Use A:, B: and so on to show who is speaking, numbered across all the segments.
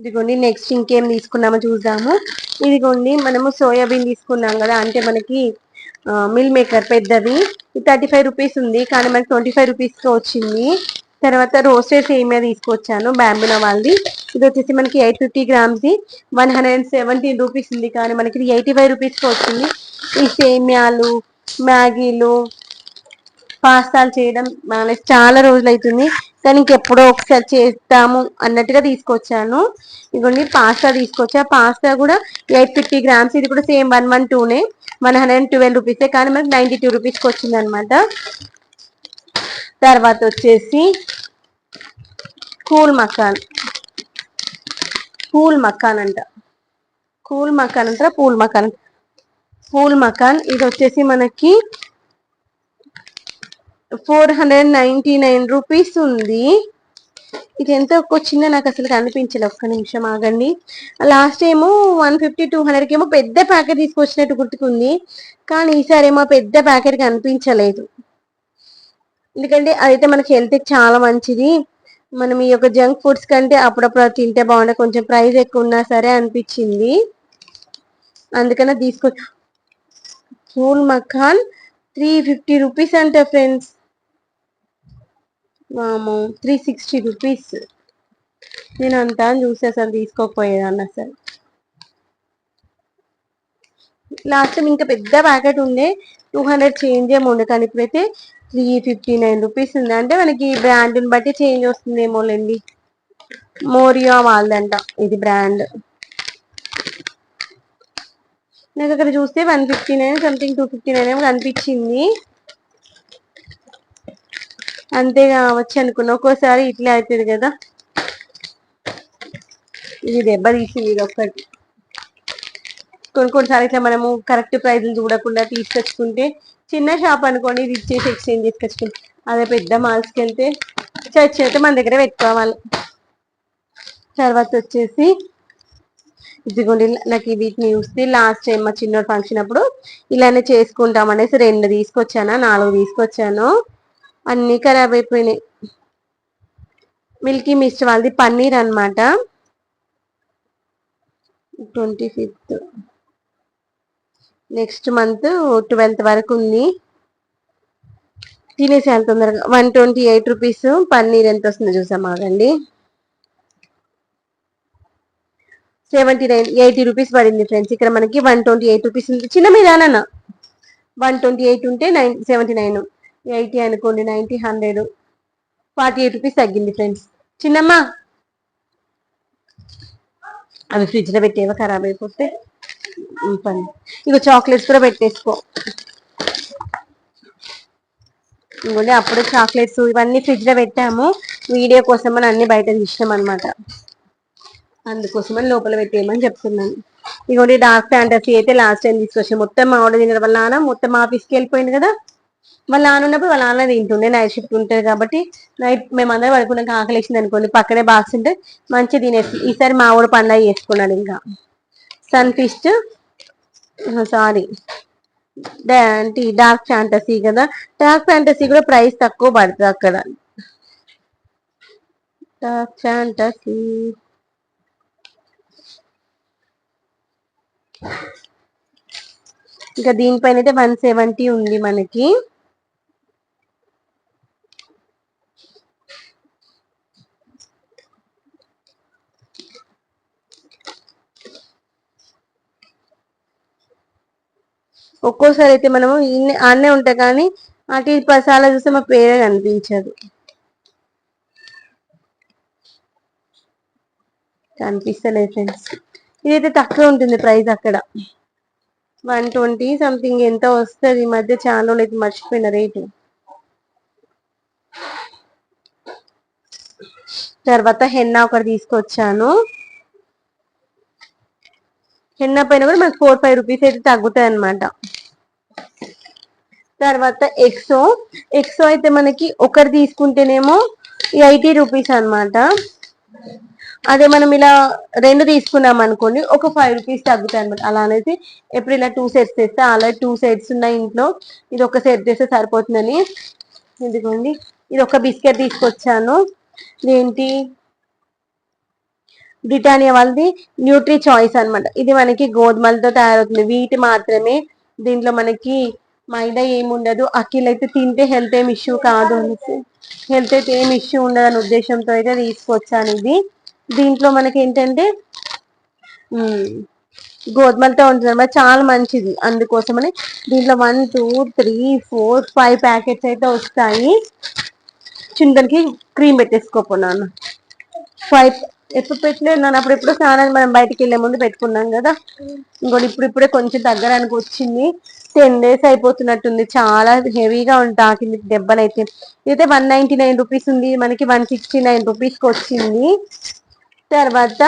A: ఇదిగోండి నెక్స్ట్ ఇంకేం తీసుకున్నామో చూద్దాము. ఇదిగోండి మనము సోయాబీన్ తీసుకున్నాం కదా అంటే మనకి మిల్ మేకర్ పెద్దది. థర్టీ ఫైవ్ రూపీస్ ఉంది కానీ మనకి ట్వంటీ ఫైవ్ రూపీస్కి వచ్చింది. తర్వాత రోస్టెడ్ సేమియా తీసుకొచ్చాను బ్యాంబినా వాళ్ళది. ఇది వచ్చేసి మనకి eight fifty grams one hundred and seventeen rupees ఉంది కానీ మనకి ఎయిటీ ఫైవ్ రూపీస్కి వచ్చింది. ఈ సేమియాలు మ్యాగీలు పాస్తాలు చేయడం మానేసి చాలా రోజులు అవుతుంది కానీ ఇంకెప్పుడో ఒకసారి చేస్తాము అన్నట్టుగా తీసుకొచ్చాను. ఇదిగోండి పాస్తా తీసుకొచ్చా. పాస్తా కూడా ఎయిట్ ఫిఫ్టీ గ్రామ్స్. ఇది కూడా సేమ్ వన్ వన్ టూనే. వన్ హండ్రెడ్ అండ్ ట్వెల్వ్ రూపీసే. కానీ మనకి నైంటీ టూ రూపీస్కి వచ్చింది అనమాట తర్వాత వచ్చేసి కూల్ మకాన్. పూల్ మకాన్ అంట. కూల్ మకాన్ అంటారా? పూల్ మకాన్. పూల్ మకాన్. ఇది వచ్చేసి మనకి four hundred ninety nine rupees ఉంది. ఇది ఎంత వచ్చిందో నాకు అసలు కనిపించలే. ఒక్క నిమిషం ఆగండి. లాస్ట్ ఏమో వన్ ఫిఫ్టీ టూ హండ్రెడ్కి ఏమో పెద్ద ప్యాకెట్ తీసుకొచ్చినట్టు గుర్తుకుంది. కానీ ఈసారి ఏమో పెద్ద ప్యాకెట్ కనిపించలేదు. ఎందుకంటే అదైతే మనకి హెల్త్కి చాలా మంచిది. మనం ఈ యొక్క జంక్ ఫుడ్స్ కంటే అప్పుడప్పుడు తింటే బాగుండే కొంచెం ప్రైస్ ఎక్కువ ఉన్నా సరే అనిపించింది. అందుకనే తీసుకో ఫూల్ మఖాన్ త్రీ ఫిఫ్టీ రూపీస్ అంట ఫ్రెండ్స్ మాము త్రీ సిక్స్టీ రూపీస్ నేను అంతా చూసి అసలు తీసుకోకపోయేదాన్ని అసలు. లాస్ట్ టైం ఇంకా పెద్ద ప్యాకెట్ ఉండే టూ హండ్రెడ్ చేంజ్ ఏమో ఉండే కానీ ఇప్పుడైతే త్రీ ఫిఫ్టీ నైన్ రూపీస్ ఉంది. అంటే మనకి బ్రాండ్ని బట్టి చేంజ్ వస్తుందేమోలేండి మోరియా వాళ్ళదంట ఇది బ్రాండ్ నాకు అక్కడ చూస్తే one fifty nine something two fifty nine ఏమో కనిపించింది. అంతే కావచ్చు అనుకున్నా. ఒక్కోసారి ఇట్లా అవుతుంది కదా. ఇది దెబ్బ తీసింది ఇది ఒక్కటి. కొన్ని కొన్నిసార్లు ఇట్లా మనము కరెక్ట్ ప్రైజులు చూడకుండా తీసుకొచ్చుకుంటే చిన్న షాప్ అనుకోండి ఇది ఇచ్చేసి ఎక్స్చేంజ్ చేసుకొచ్చుకుంటే అదే పెద్ద మాల్స్కి వెళ్తే చర్చ్ అయితే మన దగ్గర పెట్టుకోవాలి. తర్వాత వచ్చేసి ఇదిగోండి నాకు వీటిని చూస్తే లాస్ట్ టైం మా చిన్న ఫంక్షన్ అప్పుడు ఇలానే చేసుకుంటాం అనేసి రెండు తీసుకొచ్చాను నాలుగు తీసుకొచ్చాను. అన్ని ఖరాబ్ అయిపోయినాయి. మిల్కీ మిస్ట్ వాళ్ళది పన్నీర్ అనమాట twenty fifth. Next month twelfth వరకు ఉంది. తినేసేయాలి తొందరగా. One twenty eight rupees paneer ఎంత వస్తుందో చూసాం ఆగండి. సెవెంటీ నైన్ ఎయిటీ రూపీస్ పడింది ఫ్రెండ్స్. ఇక్కడ మనకి వన్ ట్వంటీ ఎయిట్ రూపీస్ ఉంది. చిన్న మీదానన్న వన్ ట్వంటీ ఎయిట్ ఉంటే నైన్ సెవెంటీ నైన్. ఎయిటీ అనుకోండి ninety hundred. Forty eight rupees తగ్గింది ఫ్రెండ్స్. చిన్నమ్మ! అవి ఫ్రిడ్జ్లో పెట్టేవా? ఖరాబ్ అయిపోతే పని. ఇక చాక్లెట్స్ కూడా పెట్టేసుకో. ఇంకోండి అప్పుడు చాక్లెట్స్ ఇవన్నీ ఫ్రిడ్జ్లో పెట్టాము. వీడియో కోసం అని అన్ని బయట తీసినాం అనమాట అందుకోసమని లోపల పెట్టేయమని చెప్తున్నాను. ఇగోండి డార్క్ ఫ్యాంటసీ అయితే లాస్ట్ టైం తీసుకొచ్చి. మొత్తం మా ఆర్డర్ తినడం వల్ల మొత్తం ఆఫీస్కి వెళ్ళిపోయింది కదా? వాళ్ళ నాన్న ఉన్నప్పుడు వాళ్ళ నాన్న తింటుండే నైట్ షిఫ్ట్ ఉంటుంది కాబట్టి నైట్ మేము అందరం పడుకున్నాక ఆకలి వేసింది అనుకోండి పక్కనే బాక్స్ ఉంటే మంచిగా తినేసి ఈసారి మా ఊడు పండగ చేసుకున్నాడు ఇంకా. సన్ ఫిస్ట్ సారీ అంటే డార్క్ ఫ్యాంటసీ కదా డార్క్ ఫ్యాంటసీ కూడా ప్రైస్ తక్కువ పడుతుంది అక్కడ. డార్క్ ఫ్యాంటసీ ఇంకా దీనిపైన అయితే వన్ సెవెంటీ ఉంది మనకి. ఒక్కోసారి అయితే మనము ఇన్ని ఆడనే ఉంటాయి కానీ అటు పసాల చూస్తే మా పేరే కనిపించదు. కనిపిస్తలేదు ఫ్రెండ్స్. ఇదైతే తక్కువ ఉంటుంది ప్రైస్ అక్కడ. వన్ ట్వంటీ సంథింగ్ ఎంత వస్తుంది ఈ మధ్య చాలా రోజులు అయితే మర్చిపోయిన రేటు. తర్వాత హెన్నా ఒకటి తీసుకొచ్చాను. హెన్నా పైన కూడా మనకు ఫోర్ ఫైవ్ రూపీస్ అయితే తగ్గుతాయి అనమాట తర్వాత ఎక్సో ఎక్సో అయితే మనకి ఒకటి తీసుకుంటేనేమో ఎయిటీ రూపీస్ అనమాట అదే మనం ఇలా రెండు తీసుకున్నాం అనుకోండి ఒక ఫైవ్ రూపీస్ తగ్గుతాయి అనమాట అలా అనేసి ఎప్పుడు ఇలా టూ సెట్స్ తెస్తే అలా టూ సెట్స్ ఉన్నాయి ఇంట్లో ఇది ఒక సెట్ చేస్తే సరిపోతుందని. ఇదిగోండి ఇది ఒక బిస్కెట్ తీసుకొచ్చాను. ఏంటి బ్రిటానియా వాళ్ళది న్యూట్రీ చాయిస్ అన్నమాట. ఇది మనకి గోధుమలతో తయారవుతుంది. వీటి మాత్రమే దీంట్లో మనకి మైదా ఏముండదు. అఖిల్ అయితే తింటే హెల్త్ ఏం ఇష్యూ కాదు అనేసి హెల్త్ అయితే ఏం ఇష్యూ ఉండదు అనే ఉద్దేశంతో అయితే తీసుకొచ్చాను ఇది దీంట్లో మనకి ఏంటంటే గోధుమలతో ఉంటుంది అనమాట చాలా మంచిది అందుకోసమని. దీంట్లో one two three four five packets అయితే వస్తాయి. చింతలకి క్రీమ్ పెట్టేసుకోపోన్నాను ఫైవ్ ఎప్పుడు పెట్టలేదు నన్ను అప్పుడు ఎప్పుడు స్నానాన్ని మనం బయటికి వెళ్ళే ముందు పెట్టుకున్నాం కదా. ఇంకోటి ఇప్పుడు ఇప్పుడే కొంచెం తగ్గడానికి వచ్చింది. టెన్ డేస్ అయిపోతున్నట్టుంది. చాలా హెవీగా ఉంటాకింది అయితే ఇదైతే వన్ నైన్టీ నైన్ రూపీస్ ఉంది. మనకి వన్ సిక్స్టీ నైన్ రూపీస్కి వచ్చింది. తర్వాత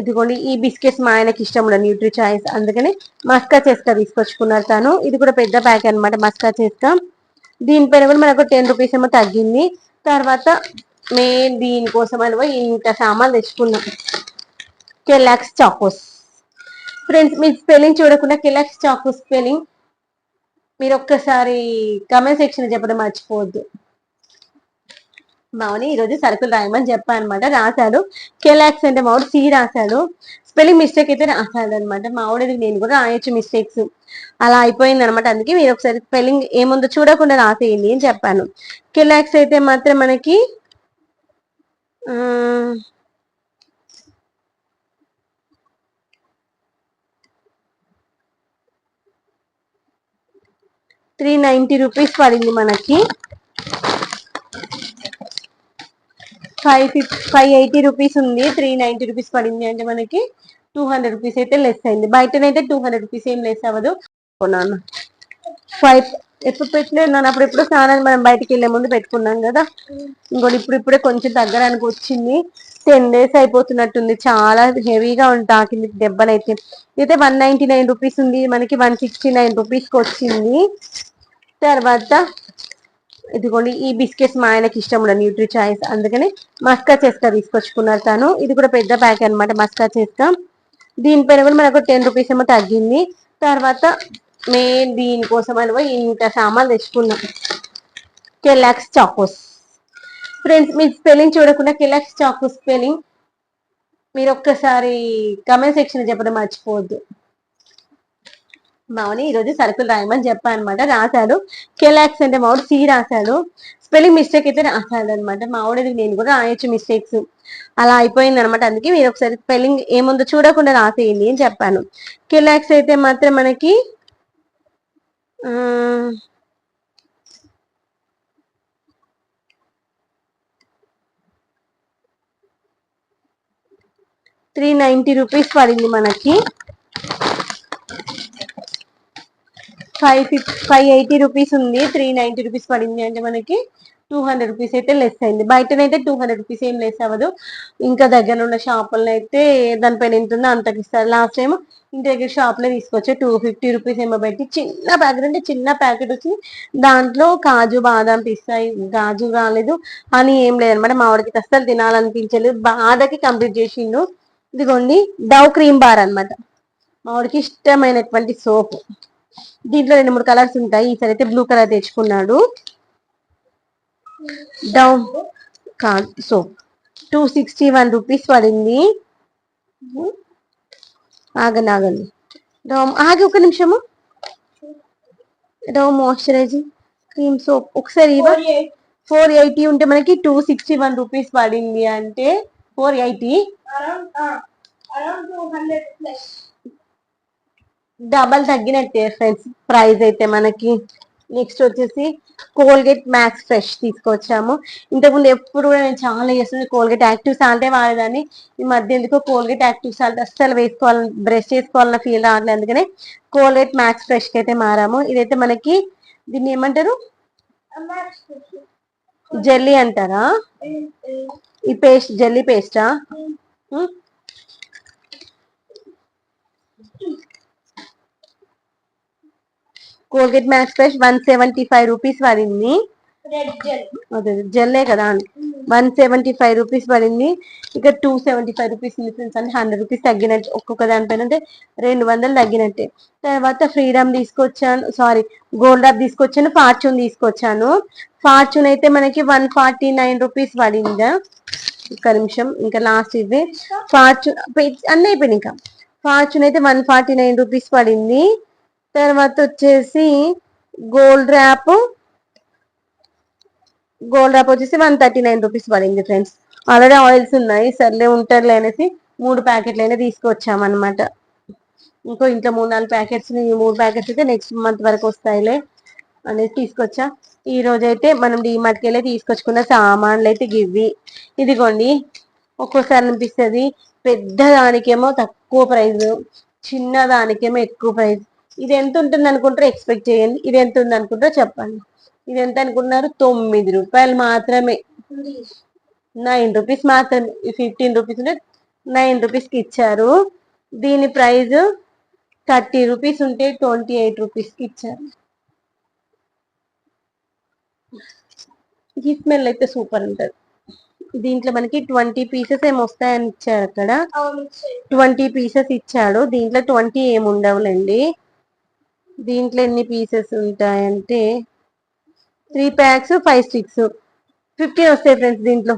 A: ఇదిగోండి ఈ బిస్కెట్స్ మా ఆయనకి ఇష్టం ఉండదు. న్యూట్రీ చాయిస్ అందుకని మస్కా చేస్తా తీసుకొచ్చుకున్నారు తను. ఇది కూడా పెద్ద ప్యాక్ అన్నమాట మస్కా చేస్తా. దీనిపైన కూడా మనకు టెన్ రూపీస్ ఏమో తగ్గింది. తర్వాత మెయిన్ దీనికోసం అని పోయి ఇంత సామాన్లు తెచ్చుకున్నాం. Kellogg's Chocos. ఫ్రెండ్స్ మీ స్పెల్లింగ్ చూడకుండా కెలాక్స్ చాకోస్ స్పెల్లింగ్ మీరు ఒక్కసారి కమెంట్ సెక్షన్ చెప్పడం మర్చిపోవద్దు. మామని ఈరోజు సరుకులు రాయమని చెప్పాను అనమాట రాశాడు. కెలాక్స్ అంటే మామిడి సి రాశాడు. స్పెల్లింగ్ మిస్టేక్ అయితే రాశాడు అనమాట మామిడి నేను కూడా రాయొచ్చు మిస్టేక్స్. అలా అయిపోయింది అనమాట అందుకే మీరు ఒకసారి స్పెల్లింగ్ ఏముందో చూడకుండా రాసేయండి అని చెప్పాను. కెలాక్స్ అయితే మాత్రం మనకి త్రీ నైంటీ రూపీస్ పడింది మనకి. Five fif five eighty rupees ఉంది త్రీ నైంటీ రూపీస్ పడింది అంటే మనకి టూ హండ్రెడ్ రూపీస్ అయితే లెస్ అయింది. బయటనైతే టూ హండ్రెడ్ రూపీస్ ఏం లెస్ అవ్వదు. కొన్నాను. ఫైవ్ ఎప్పుడు పెట్టలేదు నన్ను అప్పుడు ఎప్పుడు స్నానాన్ని మనం బయటికి వెళ్ళే ముందు పెట్టుకున్నాం కదా. ఇంకోటి ఇప్పుడు ఇప్పుడే కొంచెం తగ్గడానికి వచ్చింది. టెన్ డేస్ అయిపోతున్నట్టుంది. చాలా హెవీగా తాకింది దెబ్బనైతే అయితే వన్ నైన్టీ నైన్ రూపీస్ ఉంది. మనకి వన్ సిక్స్టీ నైన్ రూపీస్కి వచ్చింది. తర్వాత ఇదిగోండి ఈ బిస్కెట్స్ మా ఆయనకి ఇష్టం ఉండదు. న్యూట్రీ చాయిస్ అందుకని మస్కా చేస్తా తీసుకొచ్చుకున్నారు తను. ఇది కూడా పెద్ద ప్యాక్ అనమాట మస్కా చేస్తా. దీనిపైన కూడా మనకు టెన్ రూపీస్ ఏమో తగ్గింది. తర్వాత మెయిన్ దీనికోసం అని పోయి ఇంత సామాన్లు తెచ్చుకున్నాం. Kellogg's Chocos. ఫ్రెండ్స్ మీ స్పెల్లింగ్ చూడకుండా కెలాక్స్ చాకోస్ స్పెల్లింగ్ మీరు ఒక్కసారి కమెంట్ సెక్షన్ చెప్పడం మర్చిపోవద్దు. మామని ఈరోజు సరుకులు రాయమని చెప్పాను అనమాట రాశాడు. కెలాక్స్ అంటే మావుడు సి రాశాడు. స్పెల్లింగ్ మిస్టేక్ అయితే రాశాడు అనమాట మామిడి నేను కూడా రాయొచ్చు మిస్టేక్స్. అలా అయిపోయింది అనమాట అందుకే మీరు ఒకసారి స్పెల్లింగ్ ఏముందో చూడకుండా రాసేయండి అని చెప్పాను. కెలాక్స్ అయితే మాత్రం మనకి త్రీ నైంటీ రూపీస్ పడింది మనకి. Five fif five eighty rupees ఉంది. త్రీ నైంటీ రూపీస్ పడింది అంటే మనకి టూ హండ్రెడ్ రూపీస్ అయితే లెస్ అయింది. బయటనైతే టూ హండ్రెడ్ రూపీస్ ఏం లెస్ అవ్వదు. ఇంకా దగ్గర ఉన్న షాపులను అయితే దానిపైన ఎంత ఉందో అంతకి ఇస్తారు. లాస్ట్ టైం ఇంటి దగ్గర షాప్లో తీసుకొచ్చే. టూ ఫిఫ్టీ రూపీస్ ఏమో పెట్టి చిన్న ప్యాకెట్ అంటే చిన్న ప్యాకెట్ వచ్చి దాంట్లో కాజు బాదం పిస్తాయి గాజు రాలేదు అని ఏం లేదనమాట మా వాడికి అస్సలు తినాలనిపించలేదు. బాధకి కంప్లీట్ చేసిండు. ఇదిగోండి డవ్ క్రీమ్ బార్ అన్నమాట. మా వాడికి ఇష్టమైనటువంటి సోప్. దీంట్లో రెండు మూడు కలర్స్ ఉంటాయి. ఈసారి అయితే బ్లూ కలర్ తెచ్చుకున్నాడు. కాదు soap two sixty one rupees పడింది. ఆగండి ఆగండి. డవ్ ఆగి ఒక నిమిషము. Dove moisturising cream soap. ఒకసారి ఫోర్ ఎయిటీ. ఉంటే మనకి టూ సిక్స్టీ వన్ రూపీస్ పడింది అంటే ఫోర్ ఎయిటీ. డబల్ తగ్గినట్టే ఫ్రెండ్స్ ప్రైస్ అయితే మనకి నెక్స్ట్ వచ్చేసి కోల్గేట్ మ్యాక్స్ ఫ్రెష్ తీసుకొచ్చాము. ఇంతకుముందు ఎప్పుడు కూడా నేను చాలా చేస్తుంది కోల్గేట్ యాక్టివ్ సాల్టే వాడేదాన్ని. ఈ మధ్య ఎందుకో కోల్గేట్ యాక్టివ్ సాల్ట్ అస్సలు వేసుకోవాలని బ్రష్ చేసుకోవాలన్న ఫీల్ రావట్లేదు. అందుకనే కోల్గేట్ మ్యాక్స్ ఫ్రెష్కి అయితే మారాము. ఇదైతే మనకి దీన్ని ఏమంటారు? జెల్లీ అంటారా? ఈ paste jelly పేస్టా Colgate Max Fresh one seventy five rupees పడింది అదే జెల్లే కదా వన్ సెవెంటీ ఫైవ్ రూపీస్ పడింది. ఇక two seventy five rupees difference అంటే హండ్రెడ్ రూపీస్ తగ్గినట్టు ఒక్కొక్క దానిపైన అంటే రెండు వందలు తగ్గినట్టే. తర్వాత ఫ్రీడమ్ తీసుకొచ్చాను సారీ గోల్డ్ అప్ తీసుకొచ్చాను ఫార్చ్యూన్ తీసుకొచ్చాను. ఫార్చ్యూన్ అయితే మనకి వన్ ఫార్టీ నైన్ రూపీస్ పడిందా. ఒక్క నిమిషం ఇంకా లాస్ట్ ఇది. ఫార్చ్యూన్ అన్నీ అయిపోయినాయి ఇంకా. ఫార్చ్యూన్ అయితే వన్ ఫార్టీ నైన్ రూపీస్ పడింది. తర్వాత వచ్చేసి గోల్డ్ ర్యాప్. గోల్డ్ ర్యాప్ వచ్చేసి వన్ థర్టీ నైన్ రూపీస్ పడింది ఫ్రెండ్స్. ఆల్రెడీ ఆయిల్స్ ఉన్నాయి సర్లే ఉంటారులే అనేసి మూడు ప్యాకెట్లు అయినా తీసుకొచ్చామన్నమాట. ఇంకో ఇంట్లో మూడు నాలుగు ప్యాకెట్స్ ఈ మూడు ప్యాకెట్స్ అయితే నెక్స్ట్ మంత్ వరకు వస్తాయిలే అనేది తీసుకొచ్చా. ఈ రోజు అయితే మనం డీమార్ట్కి వెళ్ళి తీసుకొచ్చుకున్న సామాన్లు అయితే గివ్వి. ఇదిగోండి ఒక్కోసారి అనిపిస్తుంది పెద్ద దానికేమో తక్కువ ప్రైస్ చిన్న దానికేమో ఎక్కువ ప్రైస్ ఇది ఎంత ఉంటుంది అనుకుంటారో ఎక్స్పెక్ట్ చేయండి. ఇది ఎంత ఉంది అనుకుంటారో చెప్పండి. ఇది ఎంత అనుకుంటున్నారు? తొమ్మిది రూపాయలు మాత్రమే. నైన్ రూపీస్ మాత్రమే. ఫిఫ్టీన్ రూపీస్ ఉంటే నైన్ రూపీస్కి ఇచ్చారు. దీని ప్రైస్ థర్టీ రూపీస్ ఉంటే ట్వంటీ ఎయిట్ రూపీస్కి ఇచ్చారు. ఈ స్మెల్ అయితే సూపర్ ఉంటుంది. దీంట్లో మనకి ట్వంటీ పీసెస్ ఏమి వస్తాయని ఇచ్చారు అక్కడ. ట్వంటీ పీసెస్ ఇచ్చాడు. దీంట్లో ట్వంటీ ఏమి ఉండవులేండి. దీంట్లో ఎన్ని పీసెస్ ఉంటాయంటే three packs five sticks fifteen వస్తాయి ఫ్రెండ్స్ దీంట్లో.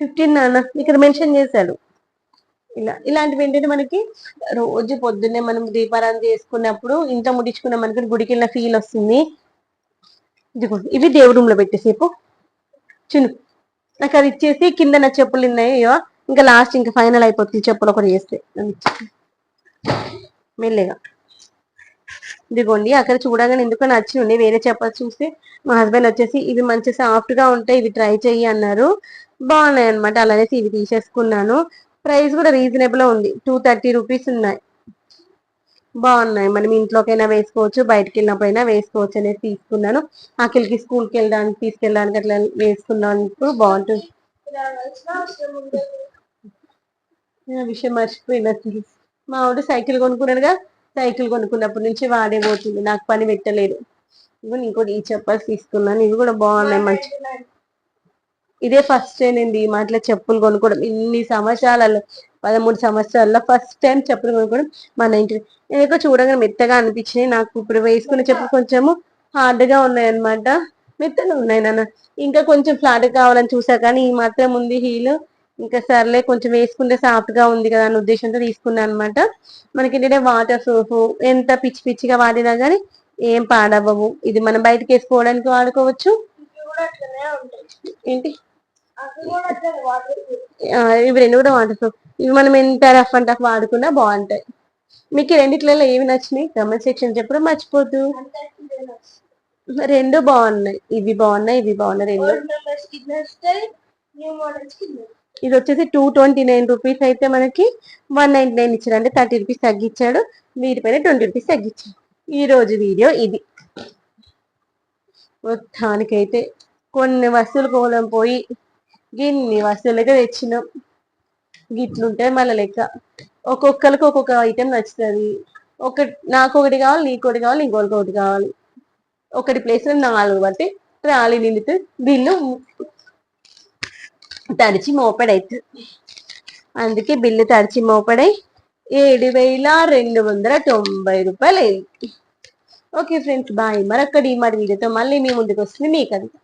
A: ఫిఫ్టీన్ ఇక్కడ మెన్షన్ చేశాడు ఇలా ఇలాంటివి ఏంటంటే మనకి రోజు పొద్దున్నే మనం దీపారాధన చేసుకున్నప్పుడు ఇంట్లో ముడించుకున్న మనకి గుడికి వెళ్ళిన ఫీల్ వస్తుంది. ఇదిగో ఇవి దేవు రూమ్లో పెట్టేసేపు. చిన్న నాకు అది ఇచ్చేసి కింద నా చెప్పులు ఉన్నాయో. ఇంకా లాస్ట్ ఇంకా ఫైనల్ అయిపోతుంది. చెప్పులు ఒకటి చేస్తే. మెల్లగా. ఇదిగోండి అక్కడ చూడగానే ఎందుకో నచ్చి ఉండి వేరే చెప్పలు చూస్తే మా హస్బెండ్ వచ్చేసి ఇవి మంచి సాఫ్ట్గా ఉంటాయి ఇవి ట్రై చెయ్యి అన్నారు. బాగున్నాయి అనమాట అలానేసి ఇవి తీసేసుకున్నాను. ప్రైస్ కూడా రీజనబుల్ ఉంది. టూ థర్టీ రూపీస్ ఉన్నాయి. బాగున్నాయి. మనం ఇంట్లోకైనా వేసుకోవచ్చు బయటకు వెళ్ళినప్పుడైనా వేసుకోవచ్చు అనేది తీసుకున్నాను. అఖిల్కి స్కూల్కి వెళ్ళడానికి తీసుకెళ్ళడానికి అట్లా వేసుకున్నాను బాగుంటుంది. విషయం మర్చిపోయినా. మా వాడు సైకిల్ కొనుక్కున్నాడుగా. సైకిల్ కొనుక్కున్నప్పటి నుంచి వాడే పోతుంది. నాకు పని పెట్టలేదు. ఇవి ఇంకోటి ఈ చెప్పల్స్ తీసుకున్నాను. ఇవి కూడా బాగున్నాయి మంచి ఇదే ఫస్ట్ టైం అండి ఈ మాటలో చెప్పులు కొనుక్కోవడం. ఇన్ని సంవత్సరాలలో పదమూడు సంవత్సరాల్లో ఫస్ట్ టైం చెప్పులు కొనుక్కోవడం మన ఇంటి నేను చూడగా మెత్తగా అనిపించినాయి. నాకు ఇప్పుడు వేసుకునే చెప్పులు కొంచెము హార్డ్గా ఉన్నాయి అనమాట మెత్తగా ఉన్నాయి నాన్న. ఇంకా కొంచెం ఫ్లాట్ కావాలని చూసా కానీ ఈ మాత్రం ఉంది హీల్. ఇంకా సర్లే కొంచెం వేసుకుంటే సాఫ్ట్గా ఉంది కదా అనే ఉద్దేశంతో తీసుకున్నాను అనమాట మనకి ఏంటంటే వాటర్ ప్రూఫ్ ఎంత పిచ్చి పిచ్చిగా వాడినా కానీ ఏం పాడవ్వవు. ఇది మనం బయటకు వేసుకోవడానికి వాడుకోవచ్చు. ఏంటి? ఇవి రెండు కూడా వాటర్ ప్రూఫ్ ఇవి మనం ఎంత రఫ్ అండ్ టఫ్ వాడుకున్నా బాగుంటాయి. మీకు రెండిట్లలో ఏవి నచ్చినాయి? కమెంట్ సెక్షన్ చెప్పడం మర్చిపోద్దు. రెండు బాగున్నాయి. ఇవి బాగున్నాయి ఇవి బాగున్నాయి. రెండు ఇది వచ్చేసి టూ ట్వంటీ నైన్ రూపీస్ అయితే మనకి వన్ నైన్టీ నైన్ ఇచ్చాడు. అంటే థర్టీ రూపీస్ తగ్గించాడు. వీటిపైన ట్వంటీ రూపీస్ తగ్గించాడు. ఈ రోజు వీడియో ఇది. మొత్తానికైతే కొన్ని వస్తువులు కోలం పోయి గిన్ని వస్తువులు అయితే తెచ్చినాం. గిట్లుంటే మళ్ళీ లెక్క. ఒక్కొక్కరికి ఒక్కొక్క ఐటెం నచ్చుతుంది. ఒక నాకు ఒకటి కావాలి నీకొకటి కావాలి ఇంకొకటి ఒకటి కావాలి. ఒకటి ప్లేస్లో నాలుగు బట్టి ట్రాలీ నిండితే బిల్లు తడిచి మోపడైతే అందుకే బిల్లు తడిచి మోపడై ఏడు వేల రెండు వందల తొంభై రూపాయలు అయింది ఓకే ఫ్రెండ్స్ బాయ్. మరొక డిమార్ట్ వీడియోతో మళ్ళీ మీ ముందుకు వస్తుంది. మీ కవిత.